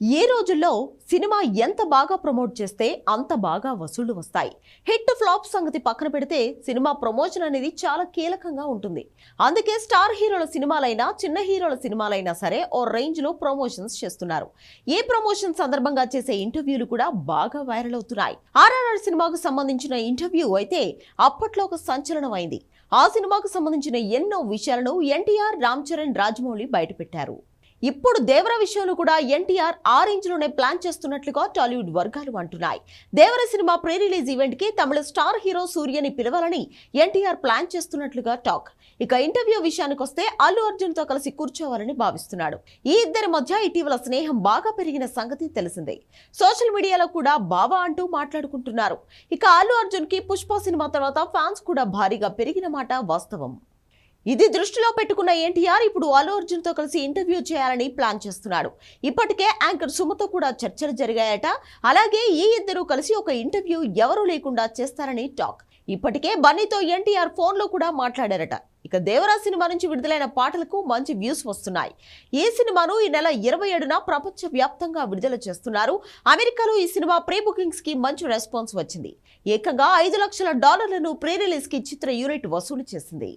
ఏ రోజుల్లో సినిమా ఎంత బాగా ప్రమోట్ చేస్తే అంత బాగా వసూళ్ళు వస్తాయి? హిట్ ఫ్లాప్ సంగతి పక్కన పెడితే సినిమా ప్రమోషన్ అనేది చాలా కీలకంగా ఉంటుంది. అందుకే స్టార్ హీరోల సినిమాలైనా చిన్న హీరోల సినిమాలైనా సరే ఓ రేంజ్లో ప్రమోషన్స్ చేస్తున్నారు. ఏ ప్రమోషన్ సందర్భంగా చేసే ఇంటర్వ్యూలు కూడా బాగా వైరల్ అవుతున్నాయి. ఆర్ఆర్ఆర్ సినిమాకు సంబంధించిన ఇంటర్వ్యూ అయితే అప్పట్లో ఒక సంచలనం అయింది. ఆ సినిమాకు సంబంధించిన ఎన్నో విషయాలను ఎన్టీఆర్ రామ్ చరణ్ రాజమౌళి బయటపెట్టారు. ఇప్పుడు దేవర విషయంలో కూడా ఎన్టీఆర్ ఆ రేంజ్లోనే ప్లాన్ చేస్తున్నట్లుగా టాలీవుడ్ వర్గాలు అంటున్నాయి. దేవర సినిమా ప్రీ రిలీజ్ ఈవెంట్కి తమిళ స్టార్ హీరో సూర్యని పిలవాలని ఎన్టీఆర్ ప్లాన్ చేస్తున్నట్లుగా టాక్. ఇక ఇంటర్వ్యూ విషయానికి వస్తే అల్లు అర్జున్తో కలిసి కూర్చోవాలని భావిస్తున్నాడు. ఈ ఇద్దరి మధ్య ఇటీవల స్నేహం బాగా పెరిగిన సంగతి తెలిసిందే. సోషల్ మీడియాలో కూడా బావా అంటూ మాట్లాడుకుంటున్నారు. ఇక అల్లు అర్జున్కి పుష్ప సినిమా తర్వాత ఫ్యాన్స్ కూడా భారీగా పెరిగిన మాట వాస్తవం. ఇది దృష్టిలో పెట్టుకున్న ఎన్టీఆర్ ఇప్పుడు అల్లు అర్జున్తో కలిసి ఇంటర్వ్యూ చేయాలని ప్లాన్ చేస్తున్నాడు. ఇప్పటికే యాంకర్ సుమతో కూడా చర్చలు జరిగాయట. అలాగే ఈ ఇద్దరు కలిసి ఒక ఇంటర్వ్యూ ఎవరూ లేకుండా చేస్తారని టాక్. ఇప్పటికే బన్నీతో ఎన్టీఆర్ ఫోన్లో కూడా మాట్లాడారట. ఇక దేవరా సినిమా నుంచి విడుదలైన పాటలకు మంచి వ్యూస్ వస్తున్నాయి. ఈ సినిమాను ఈ నెల ఇరవై ఏడున ప్రపంచ వ్యాప్తంగా విడుదల చేస్తున్నారు. అమెరికాలో ఈ సినిమా ప్రీ బుకింగ్స్కి మంచి రెస్పాన్స్ వచ్చింది. ఏకంగా ఐదు లక్షల డాలర్లను ప్రీ రిలీజ్కి చిత్ర యూనిట్ వసూలు చేసింది.